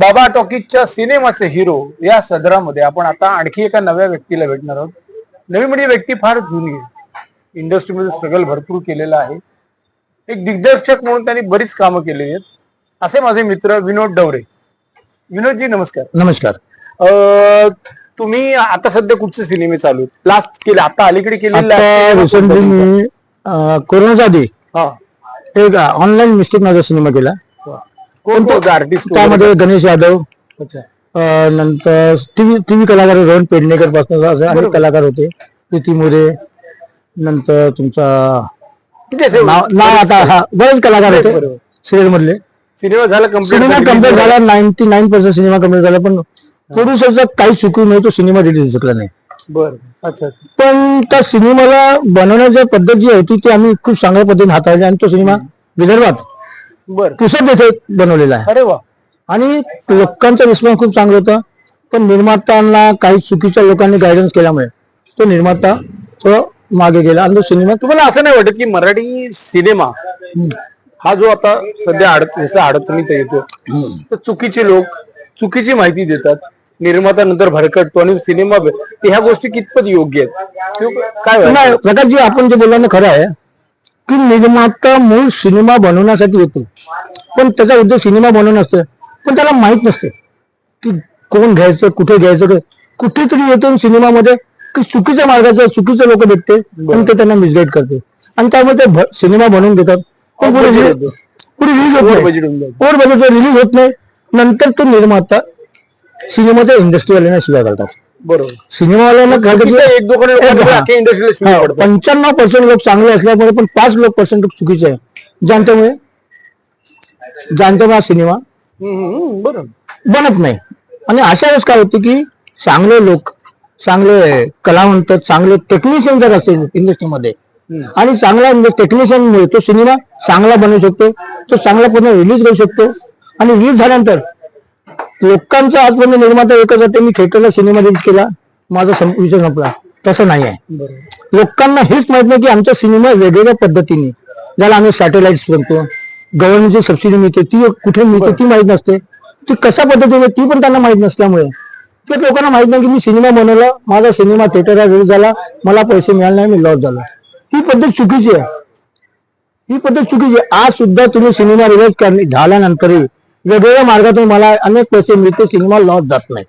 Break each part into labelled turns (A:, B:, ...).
A: बाबा टॉकीजच्या सिनेमाचे हिरो या सदरामध्ये आपण आता आणखी एका नव्या व्यक्तीला भेटणार आहोत. नवी म्हणजे व्यक्ती फार जुनी आहे. इंडस्ट्रीमध्ये स्ट्रगल भरपूर केलेला आहे. एक दिग्दर्शक म्हणून त्यांनी बरीच कामं केलेली आहेत. असे माझे मित्र विनोद डवरे. विनोदजी नमस्कार.
B: नमस्कार.
A: तुम्ही आता सध्या कुठचे सिनेमे चालू आहेत? लास्ट केले आता अलीकडे केलेले
B: रिसेंटली मी कोरोनाच्या आधी
A: हा.
B: एक ऑनलाईन मिस्टेक माझा सिनेमा केला.
A: आर्टिस्ट
B: त्यामध्ये गणेश यादव अं, नंतर टीव्ही टीव्ही कलाकार रोहन पेडणेकरपासून असे अनेक. कलाकार होते. प्रीती मोरे नंतर तुमचा नाव नाव आता हा बरेच कलाकार होते.
A: बरोबर.
B: सिरियल मधले
A: सिनेमा झाला
B: सिनेमा कंप्लीट झाला. Ninety nine percent cinema complete झाला पण प्रोड्युसरचा काही चुकी नाही तो सिनेमा रिलीज शकला नाही.
A: बर अच्छा.
B: पण त्या सिनेमाला बनवण्याची पद्धत जी होती ती आम्ही खूप चांगल्या पद्धतीने हाताळली आणि तो सिनेमा विदर्भात
A: बर.
B: पुसद येथे बनवलेला आहे.
A: अरे वा.
B: आणि लोकांचा रिस्पॉन्स खूप चांगला होता. पण निर्मात्यांना काही चुकीच्या लोकांनी गायडन्स केल्यामुळे तो निर्माता थोडं मागे गेला आणि तो सिनेमा
A: तुम्हाला असं नाही वाटत की मराठी सिनेमा हा जो आता सध्या अडत जसा अडचणीत येतो तर चुकीचे लोक चुकीची माहिती देतात. निर्माता नंतर भरकटतो आणि सिनेमा ह्या गोष्टी कितपत योग्य आहेत? काय?
B: नाही प्रकाशजी आपण जे बोलला ना खरं आहे. की निर्माता मूळ सिनेमा बनवण्यासाठी येतो पण त्याचा उद्देश सिनेमा बनवणं असतं पण त्याला माहीत नसते की कोण घ्यायचं कुठे घ्यायचं. कुठेतरी येतो सिनेमामध्ये की चुकीच्या मार्गाचं चुकीचे लोक भेटते आणि ते त्यांना मिसगाईड करते. आणि त्यामुळे ते सिनेमा बनवून देतात. पण पुढे रिलीज
A: होतं.
B: पुढे रिलीज होत
A: Over
B: नाही बजेट रिलीज होत नाही नंतर तो निर्माता सिनेमाच्या इंडस्ट्रीवाल्यांना शिवाय घालतात.
A: बरोबर.
B: सिनेमावाल्यांना
A: एक पडतात.
B: पंच्याण्णव पर्सेंट लोक चांगले असल्यामुळे पण पाच लोक पर्सेंट लोक चुकीचे आहे. ज्यांच्यामुळे? ज्यांच्यामुळे हा सिनेमा?
A: बरोबर.
B: बनत नाही. आणि अशा वेळेस काय होते की चांगले लोक चांगले कलावंत चांगले टेक्निशियन जर असेल इंडस्ट्रीमध्ये आणि चांगला टेक्निशियन तो सिनेमा चांगला बनवू शकतो तो चांगल्या पद्धतीने रिलीज करू शकतो आणि रिलीज झाल्यानंतर लोकांचा आजपर्यंत निर्माता एकच होते मी थिएटरला सिनेमा रिलीज केला. माझा सं- विषय संपला. तसं नाही आहे. लोकांना हेच माहीत नाही की आमचा सिनेमा वेगवेगळ्या पद्धतीने ज्याला आम्ही सॅटेलाइट म्हणतो गव्हर्नमेंटची सबसिडी मिळते ती कुठे मिळते ती माहीत नसते. ती कशा पद्धतीने ती पण त्यांना माहीत नसल्यामुळे. ते लोकांना माहीत नाही की मी सिनेमा बनवला माझा सिनेमा थिएटरला रिलीज झाला मला पैसे मिळाले नाही मी लॉस झाला. ही पद्धत चुकीची आहे. ही पद्धत चुकीची आहे. आज सुद्धा तुम्ही सिनेमा रिलीज करणे झाल्यानंतरही वेगवेगळ्या मार्गातून मला अनेक पैसे मिळते सिनेमा लॉस जात नाही.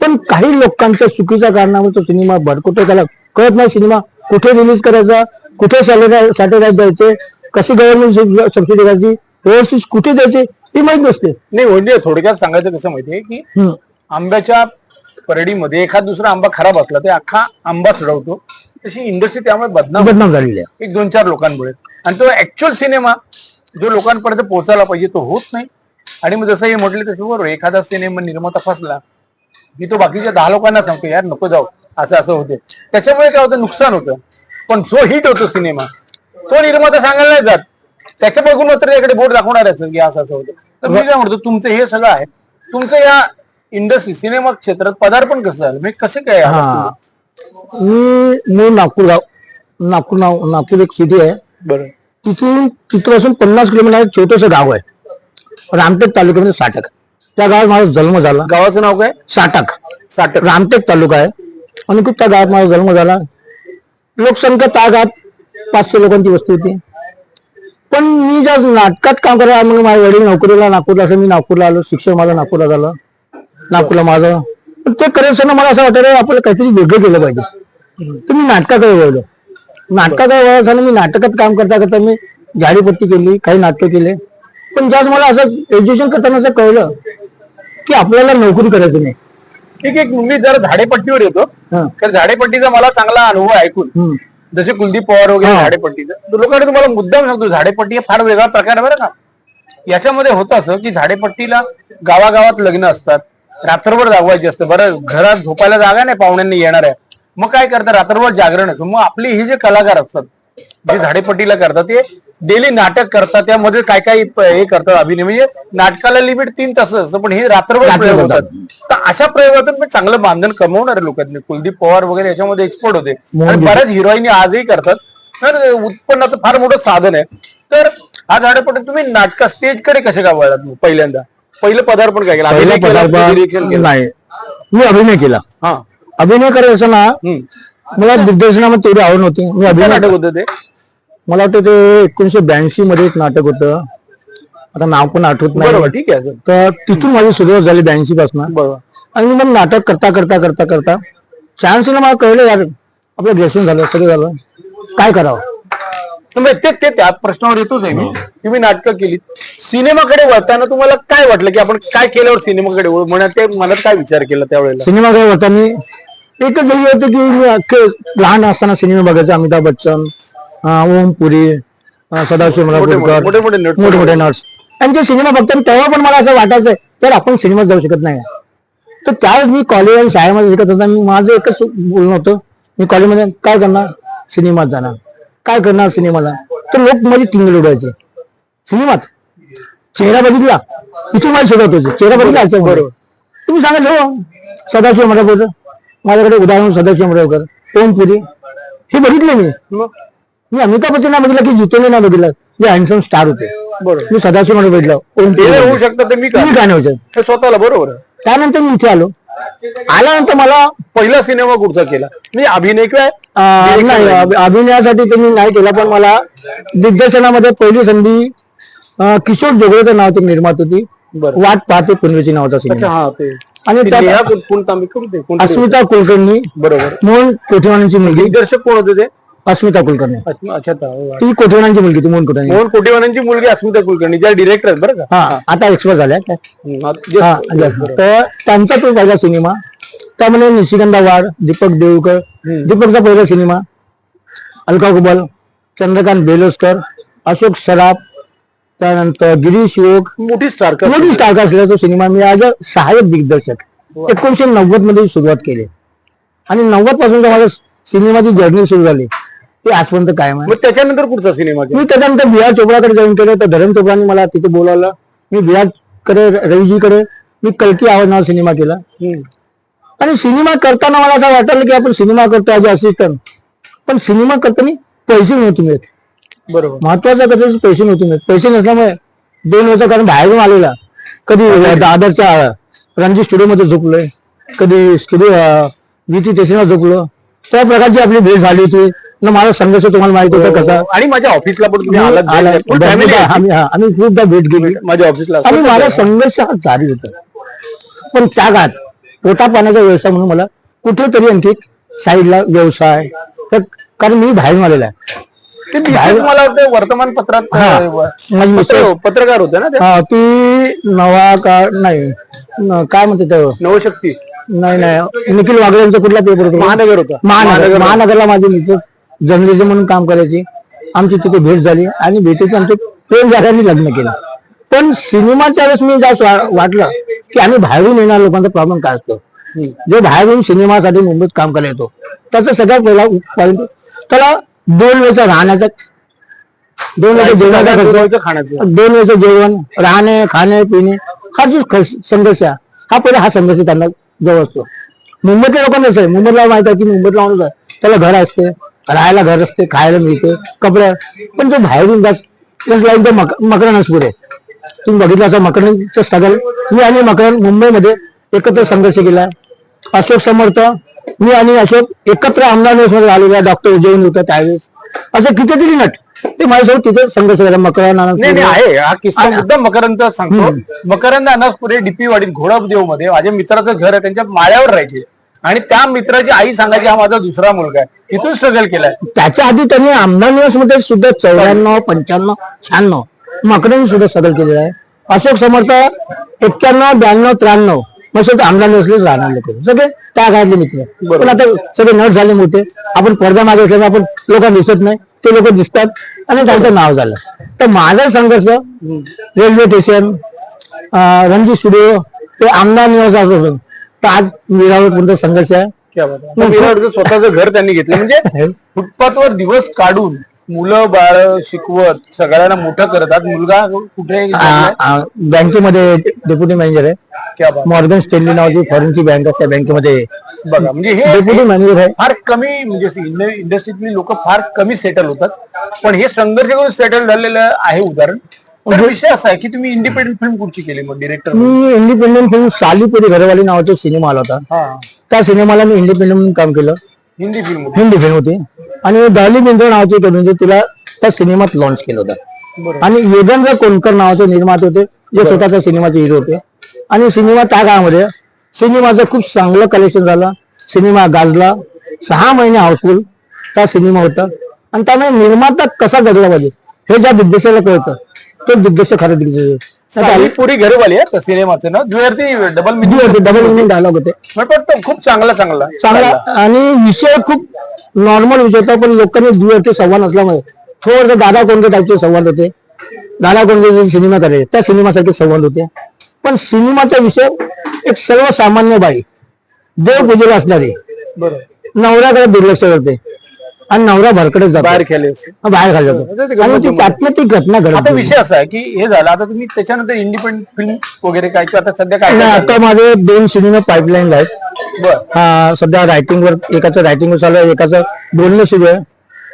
B: पण काही लोकांच्या चुकीच्या कारणामुळे तो सिनेमा भडकवतो त्याला कळत नाही सिनेमा कुठे रिलीज करायचा कुठे सॅटेलाइट द्यायचे कशी गव्हर्नमेंट सबसिडी द्यायची व्यवस्थित कुठे द्यायची ही माहीत नसते.
A: नाही म्हणजे थोडक्यात सांगायचं कसं माहितीये की. आंब्याच्या परडीमध्ये एखाद दुसरा आंबा खराब असला ते अख्खा आंबा सडवतो. तशी इंडस्ट्री त्यामुळे बदनाम.
B: बदनाम झालेली आहे.
A: एक दोन चार लोकांमुळे. आणि तो ऍक्च्युअल सिनेमा जो लोकांपर्यंत पोहोचायला पाहिजे तो होत नाही. आणि मग जसं हे म्हटलं तसं बरोबर एखादा सिनेमा निर्माता फसला की तो बाकीच्या दहा लोकांना सांगतो यार नको जाऊ असं असं होते. त्याच्यामुळे काय होतं नुकसान होतं. पण जो हिट होतो सिनेमा तो निर्माता सांगायला नाही जात. त्याच्या बघून मात्र त्याकडे बोट दाखवणारच की असं असं होतं. तर मी काय म्हणतो तुमचं हे सगळं आहे. तुमचं या इंडस्ट्री सिनेमा क्षेत्रात पदार्पण कसं झालं? म्हणजे कसं काय
B: हा. मी मूळ नागपूर गाव नागपूर नाव नागपूर एक सिटी आहे?
A: बरं.
B: तिथून तिथपासून पन्नास किलोमीटर छोटस गाव आहे. रामटेक तालुक्यामध्ये साटक त्या गावात माझा जन्म झाला.
A: गावाचं नाव काय?
B: साटक
A: साठक.
B: रामटेक तालुका आहे. आणि खूप त्या गावात माझा जन्म झाला. लोकसंख्या त्या गावात पाचशे लोकांची वस्ती होती. पण मी ज्या नाटकात काम करायला मग माझे वडील नोकरीला नागपूरला असं मी नागपूरला आलो. शिक्षण माझं नागपूरला झालं. नागपूरला माझं. पण ते करत असताना मला असं वाटलं आपल्याला काहीतरी वेगळं केलं पाहिजे. तर मी नाटकाकडे वळलो. नाटकाकडे वळल्यानं मी नाटकात काम करता करता मी झाडीपट्टी केली काही नाटकं केले. पण ज्याच मला असं एज्युकेशन करताना असं कळलं की आपल्याला नोकरी करायची नाही.
A: ठीक आहे मी जरा झाडेपट्टीवर येतो
B: हं.
A: तर झाडेपट्टीचा मला चांगला अनुभव आहे ऐकून.
B: हम्म.
A: जसे कुलदीप पवार वगैरे
B: हा.
A: झाडेपट्टीचं. तर लोकांनी तुम्हाला मुद्दाम सांगतो झाडेपट्टी हा फार वेगळा प्रकार आहे बरं का. याच्यामध्ये होतं असं की झाडेपट्टीला गावागावात लग्न असतात. रात्रभर जागवायची असतं. बरं घरात झोपायला जागा नाही पाहुण्यांनी येणार आहे. मग काय करतात? रात्रभर जागरण असतं मग आपले हे जे कलाकार असतात जे झाडेपट्टीला करतात ते डेली नाटक करतात त्यामध्ये काय काय हे करतात अभिनय? म्हणजे नाटकाला लिमिट तीन तास असतं पण हे रात्रभर प्रयोग
B: होतात.
A: तर अशा प्रयोगातून मी चांगलं बांधण कमवणारे लोक आहेत. कुलदीप पवार वगैरे याच्यामध्ये एक्सपर्ट होते. आणि. बऱ्याच हिरोईनी आजही करतात. तर उत्पन्नाचं फार मोठं साधन आहे. तर हा झाडेपट्टी तुम्ही नाटका स्टेजकडे कसे काय वळलात पहिल्यांदा? पहिलं पदार्पण काय केलं? अभिनय केला?
B: नाही. मी अभिनय केला.
A: हा.
B: अभिनय करायचं ना. मला दिग्दर्शनामध्ये तेवढी आवड नव्हती. मी अभिनय
A: नाटक होतं ते?
B: मला वाटतं ते एकोणीशे ब्याऐंशी मध्ये एक नाटक होतं. आता नाव पण आठवत
A: बरोबर
B: नाही
A: ठीक आहे. सर
B: तर तिथून माझी सुरुवात झाली ब्याऐंशी पासून.
A: बरोबर.
B: आणि मग नाटक करता करता करता करता चान्स मला कळलं यार आपलं ग्रेशन झालं सगळं झालं. काय करावं?
A: तर मग ते ते त्या प्रश्नावर येतोच आहे मी. तुम्ही नाटकं केली सिनेमाकडे वळताना तुम्हाला काय वाटलं की आपण काय केल्यावर सिनेमाकडे वळू? म्हणा ते मनात काय विचार केला त्यावेळेला?
B: सिनेमा काय होता मी एकच ध्येय होतं की मी अख्खे लहान असताना सिनेमा बघायचा अमिताभ बच्चन अं, ओम पुरी अं, सदाशिव
A: मोठे मोठे
B: नर्स त्यांचे सिनेमा बघताना तेव्हा पण मला असं वाटायचं तर आपण सिनेमात जाऊ शकत नाही. तर त्यावेळेस मी कॉलेज आणि शाळेमध्ये शिकत होता. मी माझं एकच बोलणं होतं मी कॉलेजमध्ये काय करणार? सिनेमात जाणार. काय करणार सिनेमाला तर लोक माझी टिंगल उडायचे सिनेमात चेहरा बघितला? इथून मला शिकवत होते. चेहरा बघितला असं बरोबर. तुम्ही सांगा हो सदाशिव मराठकर. माझ्याकडे उदाहरण सदाशिव मराठकर. ओम पुरी. हे बघितले मी. मी अमिताभ बच्चन नाही बघितलं की जितेंद्र नाही बघितलं जे हँडसम स्टार होते.
A: बरोबर.
B: मी सदाशिवमध्ये बघितलं ओम
A: ते होऊ शकतं ते मी का
B: काय नव्हतं
A: हे स्वतःला बरोबर. आहे.
B: त्यानंतर मी इथे आलो. आल्यानंतर मला
A: पहिला सिनेमा कुठचा केला? मी अभिनय काय
B: अं, नाही अभि- अभिनयासाठी त्यांनी नाही केला पण मला दिग्दर्शनामध्ये पहिली संधी अं, किशोर जोगळेचं नाव ते निर्मात होती.
A: बरं.
B: वाट पाहते पुनवेची नावाचा
A: अच्छा
B: सिनेमा
A: हा ते.
B: आणि
A: ती
B: त्यात
A: कोणता मी?
B: अस्मिता कुलकर्णी
A: बरोबर.
B: मोहन कोठेवानांची मुलगी.
A: दिग्दर्शक कोण होते ते?
B: अस्मिता कुलकर्णी.
A: अच्छा हो.
B: ती कोठेवानांची मुलगी ती मोहन कोठेवानी
A: मोहन कोटीवानांची मुलगी अस्मिता कुलकर्णी ज्या डिरेक्टर आहेत बरं का?
B: हा आता एक्सपायर झाल्या त्या.
A: हम्म, हा, just-
B: हा, just. तर त्यांचा तो पहिला सिनेमा त्यामध्ये निशिगंधा वाड दीपक देवकर दीपकचा पहिला सिनेमा अलका कुबल चंद्रकांत बेलोस्कर अशोक सराफ त्यानंतर गिरीश योग.
A: मोठी स्टार
B: मोठी स्टार असलेला तो सिनेमा मी आज सहाय्यक दिग्दर्शक. एकोणीशे नव्वदमध्ये सुरुवात केली. आणि नव्वदपासून जो माझा सिनेमाची जर्नी सुरू झाली. ते आजपर्यंत कायम आहे.
A: मग त्याच्यानंतर पुढचा सिनेमा
B: मी त्याच्यानंतर बिहार चोपडाकडे जाऊन केलं तर धरम चोपडाने मला तिथे बोलावलं. मी बिहारकडे रवीजीकडे मी कलकी आवाज नाव सिनेमा केला. आणि सिनेमा करताना मला असं वाटलं की आपण सिनेमा करतो ॲज असिस्टंट पण सिनेमा करताना पैसे नव्हते मिळत.
A: बरोबर.
B: महत्वाचं कसं पैसे नव्हते मिळत. पैसे नसल्यामुळे दोन वर्ष कारण बाहेरून आलेला. कधी दादरच्या रणजी स्टुडिओमध्ये झोपलोय. कधी स्टुडिओ व्हीटी स्टेशनवर झोपलो. त्या प्रकारची आपली भेट झाली होती. न माझा संघर्ष तुम्हाला माहिती होता कसा?
A: आणि माझ्या ऑफिसला पण तुम्ही आलात
B: आला-
A: भेट- full family
B: बंधुता-
A: आहे.
B: आम्ही हा, आम्ही खूपदा भेट गेली.
A: माझ्या ऑफिसला
B: आणि माझा संघर्ष हा जारी होता पण त्या काळात पोटा पाण्याचा व्यवसाय म्हणून मला कुठेतरी आणखी साईडला व्यवसाय. तर कारण मी बाहेरून आलेला आहे.
A: ते मला वाटतं वर्तमानपत्रात
B: हा.
A: अं, व-
B: माझी
A: पत्र-
B: मिसेस
A: पत्रकार होते ना ते?
B: हा, ती नवा का नाही न- काय म्हणते ते?
A: नवशक्ती.
B: नाही नाही. निखिल वागळे यांचा कुठला पेपर होता?
A: महानगर होता.
B: महानगर. महानगरला माझी मिसेस जर्नलिझम म्हणून काम करायची. आमची तिथे भेट झाली आणि भेटीत आमचे प्रेम झाल्याने लग्न केलं. पण सिनेमाच्या वेळेस मी जास्त वाटलं की आम्ही बाहेरून येणाऱ्या लोकांचा प्रॉब्लेम काय असतो? जो बाहेरून सिनेमासाठी मुंबईत काम करायला येतो त्याचा सगळ्यात पहिला पॉईंट त्याला दोन वेळचा राहण्याचा दोन वेळचा जेवणाचा खर्च दोन वेळचं जेवण राहणे खाणे पिणे हा जो खर्च- संघर्ष हा पहिले हा संघर्ष त्यांना जवळ असतो. मुंबईतल्या लोकांना कसं आहे? मुंबईला माहीत आहे की आहे त्याला घर असते राहायला घर असते खायला मिळते कपडे. पण जो बाहेरून जात द मक मकरण आहे. तुम्ही बघितलं असं मकरणचं स्ट्रगल मी आणि मकरण मुंबईमध्ये एकत्र संघर्ष केला. अशोक समर्थ मी आणि अशोक एकत्र आमदार आलेल्या डॉक्टर जेवण होतं त्यावेळेस. असं कितीतरी नट. ते माझ्यासोबत तिथे संघर्ष केला मकरण
A: आहे. हा किस्सा मुद्दा मकरंदचा सांगतो. मकरंद अनासपुरे डीपी वाडीत घोडादेवमध्ये माझ्या मित्राचं घर आहे त्यांच्या माळ्यावर राहायचे. आणि त्या मित्राची आई सांगायची हा माझा दुसरा मुलगा आहे. इथून स्ट्रगल केलाय.
B: त्याच्या आधी त्यांनी आमदार निवासमध्ये सुद्धा चौऱ्याण्णव पंच्याण्णव शहाण्णव मकरांनी सुद्धा सदर केलेला आहे. अशोक समर्थ एक्क्याण्णव ब्याण्णव त्र्याण्णव मग शेवटी आमदार निवासलेच राहणार लोक. सगळे त्या काळातले मित्र. पण आता सगळे नट झाले मोठे. आपण पडदा मागे असल्यामुळे आपण लोकांना दिसत नाही. ते लोक दिसतात आणि त्यांचं नाव झालं. तर माझा संघर्ष रेल्वे स्टेशन रणजी स्टुडिओ ते आमदार निवास असं तर आज विरावर कोणता संघर्ष आहे.
A: विराटचं स्वतःचं घर त्यांनी घेतलं. म्हणजे फुटपाथवर दिवस काढून मुलं बाळ शिकवत सगळ्यांना मोठं करतात मुलगा कुठे
B: आ- बँकेमध्ये डेप्युटी मॅनेजर आहे.
A: क्या बात
B: मॉर्गन स्टेनली नावाची फॉरेनची बँक आहे त्या बँकेमध्ये.
A: बघा म्हणजे हे
B: डेप्युटी मॅनेजर आहे.
A: फार कमी म्हणजे इंडस्ट्रीतली लोक फार कमी सेटल होतात. पण हे संघर्ष करून सेटल झालेलं आहे उदाहरण. तर विषय असा आहे की तुम्ही इंडिपेंडंट फिल्म कुठची केली? मग डिरेक्टर
B: मी इंडिपेंडंट फिल्म सालीपुरी घरवाली नावाचा सिनेमा आला होता.
A: हा.
B: त्या सिनेमाला मी इंडिपेंडंट म्हणून काम केलं.
A: हिंदी फिल्म होती.
B: हिंदी फिल्म होती. आणि दहली बिंद्र नावाची एक होती तिला त्या सिनेमात लॉन्च केलं होतं.
A: बरोबर
B: आणि योगेंद्र कोणकर नावाचे निर्माते होते जे स्वतःच्या सिनेमाचे हिरो होते. आणि सिनेमा त्या काळामध्ये सिनेमाचं खूप चांगलं कलेक्शन झालं. सिनेमा गाजला. सहा महिने हाऊसफुल त्या सिनेमा होता. आणि त्यामुळे निर्माता कसा जगला पाहिजे हे ज्या दिग्दर्शकाला कळतं. तो दिग्दर्शक खरं दिग्दर्शक.
A: साली पुरी घरवाली आहे त्या सिनेमाचं ना? जुळती double minute
B: double meaning dialogue होते.
A: खूप चांगला चांगला.
B: चांगला. आणि विषय खूप नॉर्मल विषय होता पण लोकांनी दुवरती संवाद असल्यामुळे थोडस दादा कोणते टाईपचे संवाद होते. दादा कोणते जे सिनेमा करायचे त्या सिनेमासारखे संवाद होते. पण सिनेमाचा विषय एक सर्वसामान्य बाई देव पूजेला असणारी.
A: बरोबर
B: नवऱ्याकडे दुर्लक्ष करते. आणि नवरा भरकडेच जातो.
A: बाहेर खेळले.
B: बाहेर खाली जातो. आणि ती त्यातनं ती घटना घडत
A: आता. विषय असा आहे की हे झालं. आता तुम्ही त्याच्यानंतर इंडिपेंडंट फिल्म वगैरे काय किंवा आता सध्या काय काय
B: आता माझे दोन सिनेमा पाईपलाईन आहेत?
A: बर.
B: हा सध्या रायटिंग वर एकाचं रायटिंग वर चालू आहे एकाचं बोलणं सुरू आहे.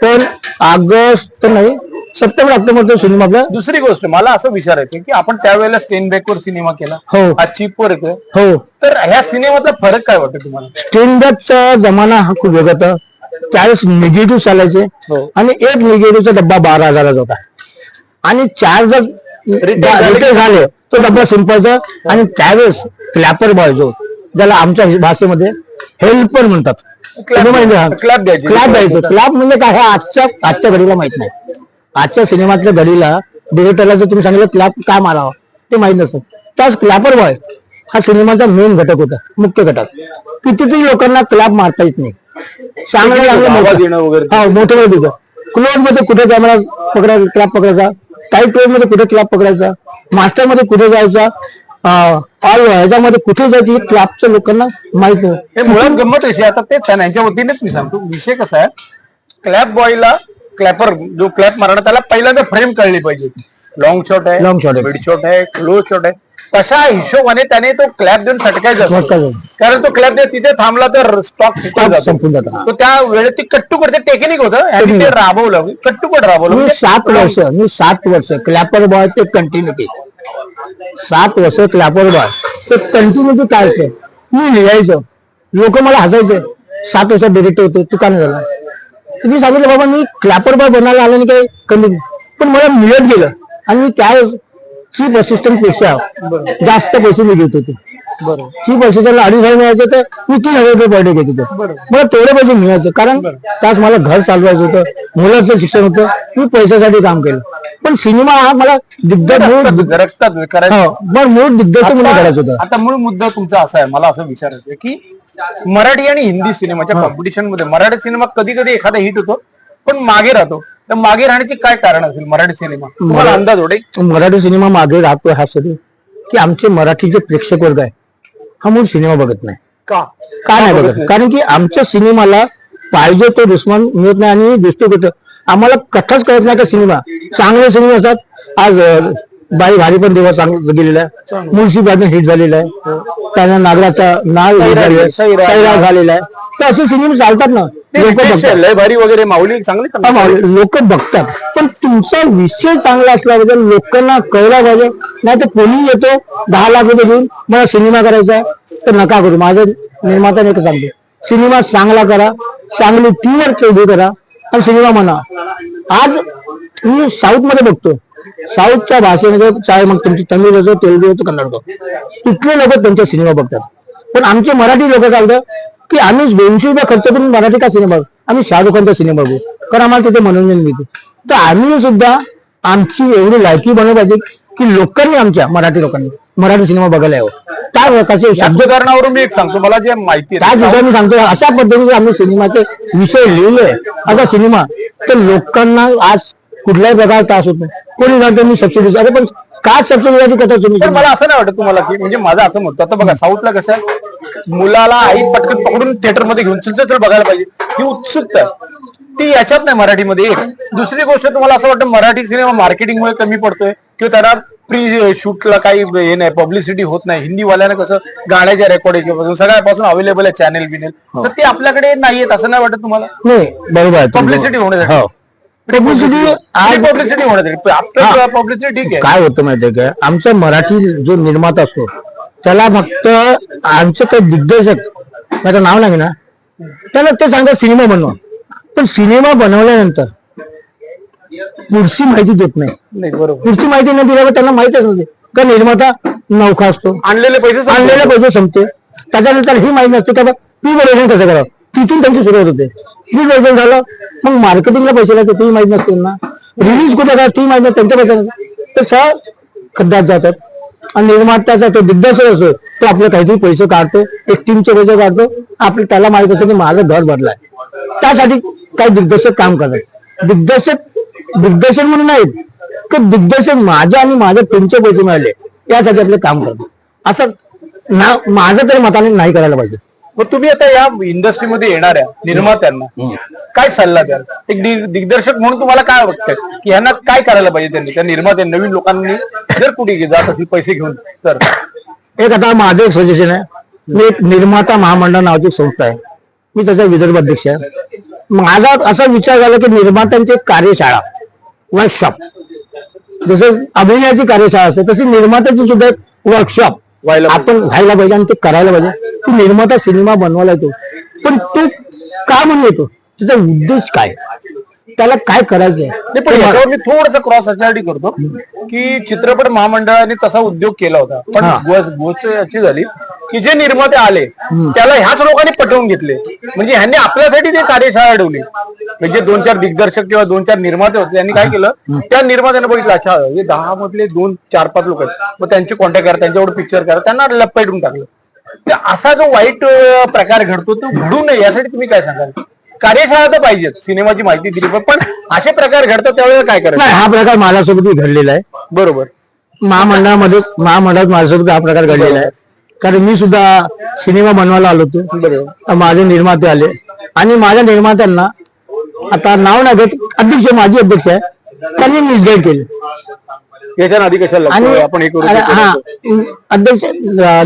B: पण ऑगस्ट तर नाही सप्टेंबर ऑक्टोबरचा सिनेमा आपला
A: दुसरी गोष्ट मला असं विचारायचं की आपण त्यावेळेला स्टेनबॅक वर सिनेमा केला.
B: हो.
A: हा चिप वर येतोय
B: हो.
A: तर ह्या सिनेमातला फरक काय वाटतं तुम्हाला?
B: स्टेनबॅकचा जमाना हा खूप वेगळा होता. त्यावेळेस निगेटिव्ह चालायचे
A: हो.
B: आणि एक निगेटिव्हचा डब्बा बारा हजाराचा होता. आणि चार जर
A: झाले.
B: रिटेल झाले तो डब्बा सिंपलचा आणि त्यावेळेस क्लॅपर बॉय जो ज्याला आमच्या भाषेमध्ये हेल्पर म्हणतात.
A: क्लॅप द्यायची.
B: क्लॅप म्हणजे काय? हे आजच्या आजच्या घडीला माहीत नाही. आजच्या सिनेमातल्या घडीला डिरेक्टरला जर तुम्ही सांगितलं क्लॅप काय मारावं? ते माहीत नसतं. त्याच क्लॅपर बॉय हा सिनेमाचा मेन घटक होता मुख्य घटक. कितीतरी लोकांना क्लॅप मारता येत नाही. चांगलं
A: आवाज येणं वगैरे.
B: हा मोठं मोठं दिसतं क्लोजमध्ये कुठे कॅमेरा पकडायचा क्लॅप पकडायचा. टाईट क्लोजमध्ये कुठे क्लॅप पकडायचा. मास्टरमध्ये कुठे जायचा. ऑल ह्याच्यामध्ये कुठे जायची क्लॅपच्या लोकांना माहीत नाही.
A: हे मुळात गंमत विषय आता तेच आहे ना, यांच्या वतीनेच मी सांगतो. विषय कसा आहे? क्लॅप बॉयला क्लॅपर जो क्लॅप मारणार त्याला पहिल्यांदा फ्रेम कळली पाहिजे. लॉंग शॉट आहे
B: Long shot आहे.
A: मिड शॉट आहे क्लोज शॉट आहे. तशा हिशोबाने त्याने तो क्लॅप देऊन सटकायचा असतो. कारण तो क्लॅप दे तिथे थांबला तर स्टॉक
B: संपून जातो.
A: तो त्या वेळेत ती कट्टू करते टेक्निक होतं. आणि ते राबवलं. कट्टूकट राबवलं.
B: मी
A: म्हणजे
B: सात वर्ष मी सात वर्ष क्लॅपर बॉय ते कंटिन्युटी सात वर्ष क्लॅपर बॉय ते कंटिन्युटी काय असते मी लिहायचं. लोक मला हसायचे. सात वर्षात डिरेक्टर होते. तू का नाही झाला? तुम्ही सांगितलं बाबा मी क्लॅपर बॉय बनायला आलं नाही काही कमी नाही. पण मला मिळत गेलं. आणि मी त्या चीफ असिस्टंटपेक्षा जास्त पैसे मी घेत होते.
A: बरोबर
B: चीफ असिस्टंटला अडीच हजार मिळायचे तर मी तीन हजार रुपये पर डे घेत होते. मला तेवढे पैसे मिळायचे. कारण त्याच मला घर चालवायचं होतं मुलाचं शिक्षण होतं. मी पैशासाठी काम केलं. पण सिनेमा हा मला मूळ
A: करायचं
B: हो, पण मूळ दिग्दर्शक म्हणून करायचं होतं.
A: आता मूळ मुद्दा तुमचा असा आहे. मला असं विचारायचं की मराठी आणि हिंदी सिनेमाच्या कॉम्पिटिशनमध्ये मराठी सिनेमा कधी कधी एखादा हिट होतो पण मागे राहतो. तर मागे राहण्याची काय कारण असेल मराठी सिनेमा? तुम्हाला अंदाज ओढे
B: मराठी सिनेमा मागे राहतो ह्यासाठी की आमचे मराठी जे प्रेक्षक वर्ग आहे हा मूळ सिनेमा बघत नाही.
A: का?
B: का नाही बघत? कारण की आमच्या सिनेमाला पाहिजे तो रिस्पॉन्स मिळत नाही आणि दुसरी गोष्ट आम्हाला कथाच कळत नाही का सिनेमा? चांगले सिनेमे असतात. आज बाई भारी पण देवा चांगलं गेलेला आहे. मुळशी बातमी हिट झालेला आहे. त्यांना नागराचा नाळ hit झालेला आहे. तर असे सिनेमे चालतात ना. लोक
A: भारी वगैरे माऊली चांगली
B: लोक बघतात. पण तुमचा विषय चांगला असला पाहिजे लोकांना कळला पाहिजे. नाही तर कोणी येतो दहा लाख रुपये देऊन मला सिनेमा करायचा आहे तर नका करू. माझं निर्मात्याने एक सांगतो. सिनेमा चांगला करा चांगली टीमवर उभी करा आणि सिनेमा म्हणा. आज मी साऊथमध्ये बघतो. साऊथच्या भाषेमध्ये चाहे मग तुमची तमिळ असो तेलुगू असो कन्नड असो तिथले लोक त्यांचा सिनेमा बघतात. पण आमचे मराठी लोक चालतं की आम्ही दोनशे रुपये खर्च करून मराठी का सिनेमा बघू? आम्ही शाहरुखांचा सिनेमा बघू. कारण आम्हाला तिथे मनोरंजन मिळते. तर आम्ही सुद्धा आमची एवढी लायकी बनवली पाहिजे की लोकांनी आमच्या मराठी लोकांनी मराठी सिनेमा बघायला यावं. त्या प्रकारचे शब्द
A: शब्दकारणावरून मी एक सांगतो मला जे माहिती
B: त्याच विषयात मी सांगतो अशा पद्धतीने आम्ही सिनेमाचे विषय लिहिले. असा सिनेमा तर लोकांना आज कुठल्याही प्रकार त्रास होत नाही. कोणी म्हणतो मी सबसिडी अरे पण का सबसिडीसाठी कथा तुम्ही
A: पण मला असं नाही वाटत तुम्हाला की म्हणजे माझं असं म्हणतो आता बघा साऊथला कसं आहे? मुलाला आई पटकन पकडून थिएटरमध्ये घेऊन चल बघायला पाहिजे. ही उत्सुकता. ती याच्यात नाही मराठीमध्ये. एक. दुसरी गोष्ट तुम्हाला असं वाटतं मराठी सिनेमा मार्केटिंगमुळे कमी पडतोय? किंवा त्याला प्री शूटला काही हे नाही पब्लिसिटी होत नाही. हिंदीवाल्यानं कसं गाण्याच्या रेकॉर्डिंगपासून सगळ्यापासून अवेलेबल आहे चॅनेल बिनेल तर ते आपल्याकडे नाहीयेत असं नाही वाटत तुम्हाला?
B: नाही बरोबर.
A: Publicity होण्यासाठी.
B: पब्लिसिटी आज
A: पब्लिसिटी होणार. आपलं पब्लिसिटी ठीक आहे.
B: काय होतं माहितीये का? आमचा मराठी जो निर्माता असतो त्याला फक्त आमचं काही दिग्दर्शक माझं नाव नाही ना त्याला ते सांगतात सिनेमा बनवा. पण सिनेमा बनवल्यानंतर पुढची माहिती देत नाही. पुढची माहिती न दिल्यावर त्यांना माहितच नसते का निर्माता नौका असतो.
A: आणलेले पैसे.
B: आणलेले पैसे संपते. त्याच्यानंतर ही माहिती नसते का प्री कसं करावं? तिथून त्यांची सुरुवात होते प्री प्रोडक्शन झालं मग मार्केटिंगला पैसे लागते ती माहीत नसते ना. रिलीज कुठे करा ती माहिती नसते त्यांच्या पैसे तर सर खड्ड्यात जातात. आणि निर्मात्याचा तो दिग्दर्शक असतो तो आपले काहीतरी पैसे काढतो एक टीमचे पैसे काढतो आपलं त्याला माहीत असतं की माझं घर भरलाय. त्यासाठी काही दिग्दर्शक काम करतात. दिग्दर्शक दिग्दर्शक म्हणून नाहीत की दिग्दर्शक माझ्या आणि माझ्या टीमचे पैसे मिळाले यासाठी आपले काम करतो असं ना माझं तरी मताने नाही करायला पाहिजे.
A: मग तुम्ही आता या इंडस्ट्रीमध्ये येणाऱ्या निर्मात्यांना काय सल्ला द्याल? एक दिग्दर्शक म्हणून तुम्हाला काय वाटतं की ह्यांना काय करायला पाहिजे त्यांनी? त्या निर्मात्या नवीन लोकांनी जर कुठे जात असेल पैसे घेऊन तर.
B: एक आता माझं एक सजेशन आहे. मी एक निर्माता महामंडळ नावाची एक संस्था आहे. मी त्याचा विदर्भ अध्यक्ष आहे. माझा असा विचार झाला की निर्मात्यांची एक कार्यशाळा वर्कशॉप जसं अभिनयाची कार्यशाळा असते तशी निर्मात्याची सुद्धा एक वर्कशॉप
A: व्हायला.
B: आपण व्हायला पाहिजे आणि ते करायला पाहिजे. की निर्माता सिनेमा बनवायला येतो. पण तो का म्हणून येतो? त्याचा उद्देश काय? त्याला काय करायचंय
A: नाही पण याच्यावर मी थोडस क्रॉस याच्यासाठी करतो की चित्रपट महामंडळाने तसा उद्योग केला होता. पण
B: हा.
A: गोष्ट याची झाली. की जे निर्माते आले त्याला ह्याच लोकांनी पटवून घेतले. म्हणजे ह्यांनी आपल्यासाठी ते कार्यशाळा ठेवली म्हणजे दोन चार दिग्दर्शक किंवा दोन चार निर्माते होते त्यांनी काय केलं? त्या निर्मात्याने बघितलं अच्छा हे दहा मधले दोन चार पाच लोक आहेत. मग त्यांचे कॉन्टॅक्ट करा त्यांच्यावर पिक्चर करा त्यांना लपेटून टाकलं. असा जो वाईट प्रकार घडतो तो घडू नये यासाठी तुम्ही काय सांगाल? कार्यशाळा तर पाहिजेत सिनेमाची माहिती दिली पण असे प्रकार घडतात त्यावेळेला काय करायचं?
B: हा प्रकार माझ्यासोबतही घडलेला आहे.
A: बरोबर.
B: महामंडळामध्ये महामंडळात माझ्यासोबत हा प्रकार घडलेला आहे. कारण मी सुद्धा सिनेमा बनवायला आलो होतो. माझे निर्माते आले. आणि माझ्या निर्मात्यांना आता नाव नाही घेत अध्यक्ष माझी अध्यक्ष आहे. त्यांनी मिसगाईड केले.
A: याच्या आधी कशाला
B: आणि
A: हे
B: अध्यक्ष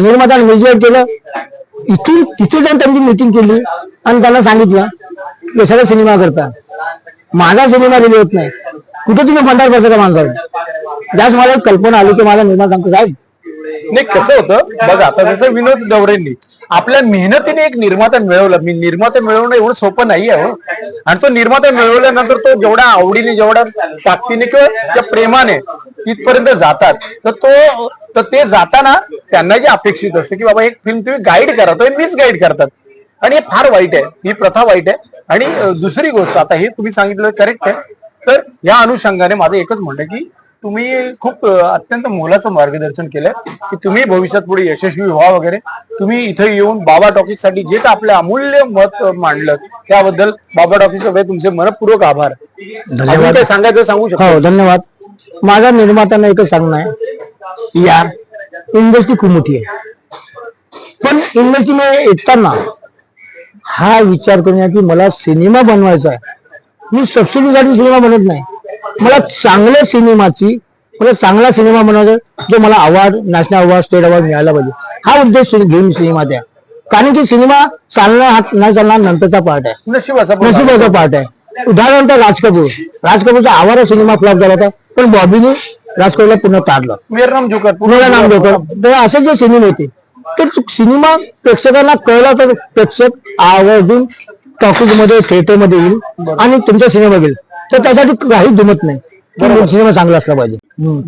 B: निर्मात्याने मिसगाईड केलं. इथून तिथे जाऊन त्यांची मिटिंग केली. आणि त्यांना सांगितलं की कशाला सिनेमा करता. माझा सिनेमा रिलीज होत नाही. कुठे तुम्ही भंडार करता माणसाला? ज्याच मला कल्पना आली की माझा निर्माता सांगतो साहेब
A: नाही कसं होतं? बघा आता जसं विनोद डवरेंनी आपल्या मेहनतीने एक निर्माता मिळवला. मी निर्माता मिळवणं एवढं सोपं नाही आहे हो. आणि तो निर्माता मिळवल्यानंतर तो जेवढ्या आवडीने जेवढ्या ताकदीने किंवा त्या प्रेमाने तिथपर्यंत जातात तर तो तर ते जाताना त्यांना जे अपेक्षित असते की बाबा एक फिल्म तुम्ही गाईड करा तर मीच गाईड करतात. आणि हे फार वाईट आहे. ही प्रथा वाईट आहे. आणि दुसरी गोष्ट आता हे तुम्ही सांगितलं करेक्ट आहे. तर या अनुषंगाने माझं एकच म्हणणं की तुम्ही खूप अत्यंत मोलाचं मार्गदर्शन केलंय की तुम्ही भविष्यात पुढे यशस्वी व्हा वगैरे. तुम्ही इथे येऊन बाबा टॉकीजसाठी जे काय आपलं अमूल्य मत मांडलं त्याबद्दल बाबा टॉकीजचं वे तुमचे मनपूर्वक आभार.
B: धन्यवाद.
A: सांगायचं सांगू शकतो?
B: हो धन्यवाद. माझा निर्मात्यांना एकच सांगणं आहे. यार इंडस्ट्री खूप मोठी आहे. पण इंडस्ट्रीमध्ये येताना हा विचार करूया की मला सिनेमा बनवायचा आहे. मी सबसिडीसाठी सिनेमा बनवत नाही. मला चांगल्या सिनेमाची मला चांगला सिनेमा बनवायचा जो मला award national award state award मिळाला पाहिजे. हा उद्देश घेऊन सिनेमा द्या. कारण की सिनेमा चालणार हा नाही चालणार नंतरचा पार्ट आहे.
A: नशिबाचा
B: पार्ट आहे. उदाहरण तर राज कपूर. राज कपूरचा आवारा सिनेमा फ्लॉप झाला होता पण बॉबीने राज कपूरला पुन्हा तारलं.
A: वीरनाम जुकर.
B: पुण्याला नाम देतो तर असे जे सिनेमे होते तर सिनेमा प्रेक्षकांना कळला तर प्रेक्षक आवर्जून टॉकीजमध्ये थिएटरमध्ये येईल आणि तुमचा सिनेमा घेईल तर त्यासाठी काही जमत नाही. सिनेमा चांगला असला पाहिजे.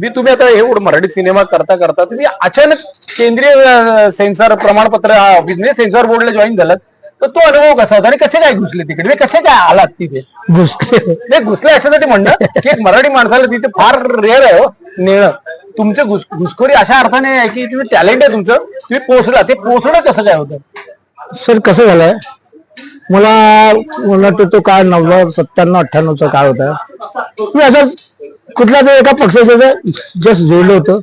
A: मी तुम्ही आता एवढं मराठी सिनेमा करता करता तुम्ही अचानक केंद्रीय सेन्सॉर प्रमाणपत्र ऑफिसने सेन्सॉर बोर्डला जॉईन झालात. तर तो अनुभव कसा होता आणि कसे काय घुसले तिकडे? म्हणजे कसे काय आलात तिथे?
B: घुसले.
A: नाही घुसले अशासाठी म्हणणं की एक मराठी माणसाला तिथे फार रेअर आहे हो नेणं. तुमचं घुस घुसखोरी अशा अर्थाने आहे की तुम्ही टॅलेंट आहे तुमचं तुम्ही पोहोचला. ते पोहोचणं कसं काय होतं?
B: सर कसं झालंय? मला वाटतं तो काळ नव्वद सत्त्याण्णव अठ्ठ्याण्णवचा काळ होता. मी असंच कुठल्या तरी एका पक्षाचं जस्ट जोडलं होतं.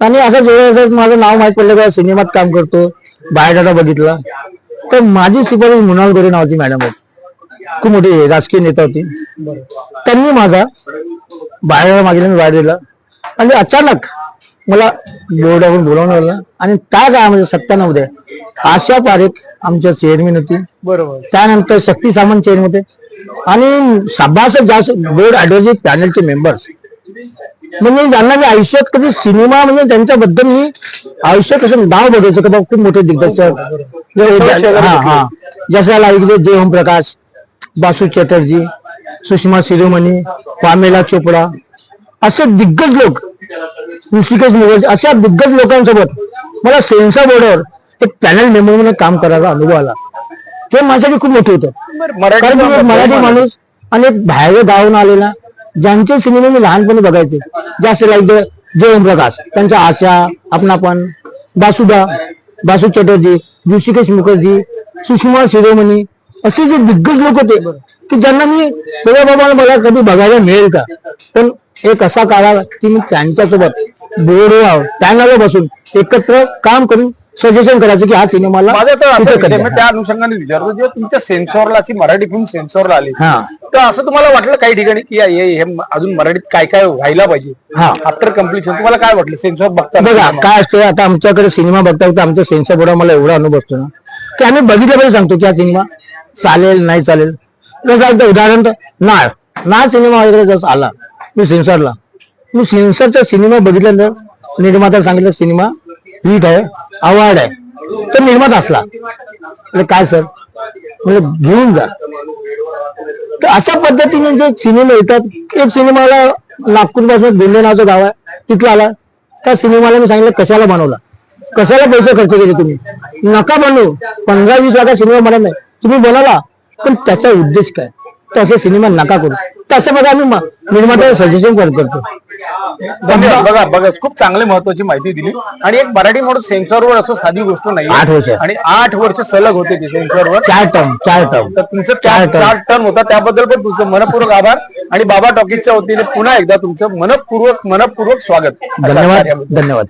B: आणि असं जोडलं माझं नाव माहीत पडलं का सिनेमात काम करतो बायोडाटा बघितला. तर माझी शिफारस मृणाल गोरे नावाची मॅडम होती. खूप मोठी राजकीय नेता होती. त्यांनी माझा बायोडाटा मागितला मी बाहेर दिला. आणि अचानक मला बोर्डावरून बोलावून आलं आणि त्या काळामध्ये सत्त्याण्णवमध्ये आशा पारेख आमच्या चेअरमॅन होती.
A: बरोबर.
B: त्यानंतर शक्ती सामंत चेअरमन होते. आणि सभासद जास्त बोर्ड ऍडव्हायझरी पॅनलचे मेंबर्स म्हणजे ज्यांना मी आयुष्यात कधी सिनेमा म्हणजे त्यांच्याबद्दल मी आयुष्यात कसं नाव बघायचं की बाबा खूप मोठे दिग्दर्शक. हा हा जसं like J Omprakash Basu Chatterjee Sushma Shiromani Pamela Chopra. असे दिग्गज लोक ऋषिकेश मुखर्जी अशा दिग्गज लोकांसोबत मला सेन्सर बोर्डवर एक पॅनल मेंबर म्हणून काम करायचा अनुभव आला. ते माझ्यासाठी खूप मोठं होतं.
A: मराठी
B: कारण एक मराठी माणूस आणि एक बाहेर गावून आलेला ज्यांचे सिनेमे मी लहानपणी बघायचे. जास्त लाईक जय ओमप्रकाश त्यांच्या आशा आपणापण बासुदा बासू चॅटर्जी ऋषिकेश मुखर्जी सुषमा शिरोमणी असे जे दिग्गज लोक होते की ज्यांना मी बघा बाबा मला कधी बघायला मिळेल का? पण एक असा काळ आला की मी त्यांच्यासोबत बोर्डवर पॅनलवर बसून एकत्र काम करून सजेशन करायचं की हा सिनेमाला
A: माझा तर असं विषय. मी त्या अनुषंगाने विचारतो जेव्हा तुमच्या सेन्सॉरला अशी मराठी फिल्म सेन्सॉरला आली.
B: हा.
A: तर असं तुम्हाला वाटलं काही ठिकाणी की या- हे हे अजून मराठीत काय काय व्हायला पाहिजे?
B: हा.
A: आफ्टर कम्प्लिशन तुम्हाला काय वाटलं? सेन्सॉर बघता
B: बघा काय असतं आता आमच्याकडे सिनेमा बघता बघता आमच्या सेन्सर बोर्डा मला एवढा अनुभव असतो ना की आम्ही बघितलं पाहिजे सांगतो की हा सिनेमा चालेल नाही चालेल. जसं आता उदाहरण तर नाळ. नाळ सिनेमा वगैरे जसं आला मी सेन्सरला. मी सेन्सरचा सिनेमा बघितल्यानंतर निर्माता सांगितलं सिनेमा हिट आहे अवॉर्ड आहे. तर निर्माता असला. म्हणजे काय सर? म्हणजे घेऊन जा. तर अशा पद्धतीने जे सिनेमे येतात एक सिनेमाला नागपूरपासून बेल्ले नावाचं गाव आहे तिथला आला. त्या सिनेमाला मी सांगितलं कशाला बनवला? कशाला पैसे खर्च केले तुम्ही? नका बनवू. पंधरा वीस लाखा सिनेमा बनत नाही. तुम्ही बनवला पण त्याचा उद्देश काय? तसे सिनेमा नका करू. तसं बघा आम्ही म- निर्मात्याला सजेशन करतो
A: धन्यवाद बघा बघा खूप चांगली महत्वाची माहिती दिली. आणि एक मराठी म्हणून सेन्सॉरवर असं साधी गोष्ट नाही.
B: आठ वर्ष.
A: आणि आठ वर्ष सलग होते ते सेन्सॉरवर.
B: चार टर्म चार टर्म.
A: तर तुमचं चार
B: चार टन
A: होता. त्याबद्दल पण तुमचं मनपूर्वक आभार. आणि बाबा टॉकीजच्या वतीने पुन्हा एकदा तुमचं मनपूर्वक मनपूर्वक स्वागत.
B: धन्यवाद. धन्यवाद.